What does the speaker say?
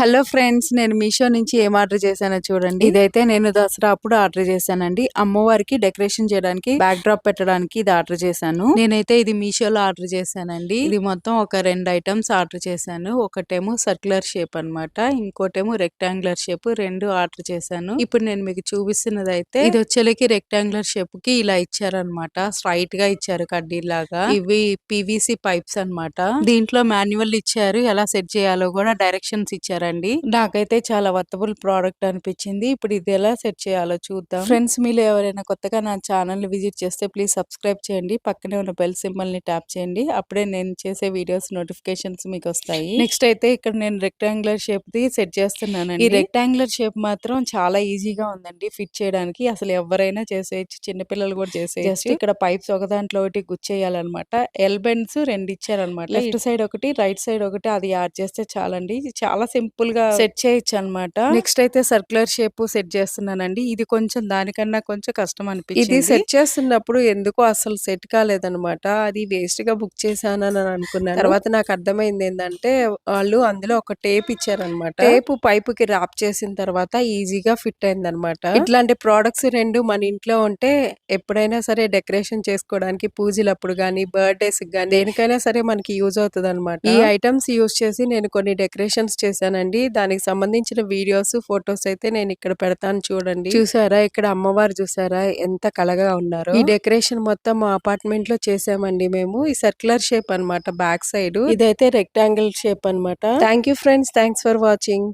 Hello friends నేను మీషో నుంచి ఏం ఆర్డర్ చేశానో చూడండి. ఇదైతే నేను దసరా అప్పుడు ఆర్డర్ చేశానండి. అమ్మవారికి డెకరేషన్ చేయడానికి బ్యాక్ డ్రాప్ పెట్టడానికి ఇది ఆర్డర్ చేశాను. నేనైతే ఇది మీషోలో ఆర్డర్ చేశానండి. ఇది మొత్తం ఒక రెండు ఐటమ్స్ ఆర్డర్ చేశాను. ఒకటేమో సర్క్యులర్ షేప్ అన్నమాట ఇంకోటేమో రెక్టాంగులర్ షేప్ రెండు ఆర్డర్ చేశాను. ఇప్పుడు నేను మీకు చూపిస్తున్నది అయితే ఇది వచ్చేలకి రెక్టాంగులర్ షేప్కి ఇలా ఇచ్చారనమాట స్ట్రైట్గా ఇచ్చారు కడ్డీలాగా ఇవి పివిసి పైప్స్ అన్నమాట. దీంట్లో మాన్యువల్ ఇచ్చారు. ఎలా సెట్ చేయాలో కూడా డైరెక్షన్స్ ఇచ్చారండి నాకైతే చాలా వర్తబుల్ ప్రోడక్ట్ అనిపించింది. ఇప్పుడు ఇది ఎలా సెట్ చేయాలో చూద్దాం. ఫ్రెండ్స్ మీరు ఎవరైనా కొత్తగా నా ఛానల్ విజిట్ చేస్తే ప్లీజ్ సబ్స్క్రైబ్ చేయండి. పక్కనే ఉన్న బెల్ సింబల్ని ట్యాప్ చేయండి. అప్పుడే నేను చేసే వీడియోస్ నోటిఫికేషన్స్ మీకు వస్తాయి నెక్స్ట్ అయితే ఇక్కడ నేను రెక్టాంగులర్ షేప్ ది సెట్ చేస్తున్నానండి. ఈ రెక్టాంగులర్ షేప్ మాత్రం చాలా ఈజీగా ఉందండి ఫిట్ చేయడానికి. అసలు ఎవరైనా చేసేయచ్చు. చిన్నపిల్లలు కూడా చేసేయచ్చు. ఇక్కడ పైప్స్ ఒక దాంట్లో ఒకటి గుచ్చేయాలన్నమాట. ఎల్ బెండ్స్ రెండు ఇచ్చారనమాట లెఫ్ట్ సైడ్ ఒకటి రైట్ సైడ్ ఒకటి అది యాడ్ చేస్తే చాలండి. చాలా సింపుల్ గా సెట్ చేయొచ్చు అనమాట నెక్స్ట్ అయితే సర్క్యులర్ షేప్ సెట్ చేస్తున్నానండి. ఇది కొంచెం దానికన్నా కొంచెం కష్టం అనిపించింది. ఇది సెట్ చేస్తున్నప్పుడు ఎందుకో అసలు సెట్ కాలేదన్నమాట అది వేస్ట్గా బుక్ చేశాను అని అనుకున్నాను. తర్వాత? నాకు అర్థమైంది ఏంటంటే వాళ్ళు అందులో ఒక టేప్ ఇచ్చారనమాట. టేప్? పైపు కి ర్యాప్ చేసిన తర్వాత ఈజీగా ఫిట్ అయింది అనమాట ఇట్లాంటి ప్రోడక్ట్స్ రెండు మన ఇంట్లో ఉంటే ఎప్పుడైనా సరే డెకరేషన్ చేసుకోవడానికి పూజలప్పుడు గానీ బర్త్డేస్ గానీ దేనికైనా సరే మనకి యూజ్ అవుతుంది అనమాట ఈ ఐటమ్స్ యూజ్ చేసి నేను కొన్ని డెకరేషన్స్ చేశానండి. దానికి సంబంధించిన వీడియోస్ ఫొటోస్ అయితే నేను ఇక్కడ పెడతాను చూడండి. చూసారా? ఇక్కడ అమ్మవారు చూసారా? ఎంత కలగా ఉన్నారు. ఈ డెకరేషన్ మొత్తం మా అపార్ట్మెంట్లో చేసామండి మేము. ఈ సర్క్యులర్ షేప్ అన్నమాట బ్యాక్ సైడ్. ఇదైతే రెక్టాంగిల్ షేప్ అన్నమాట. Thank you friends. Thanks for watching.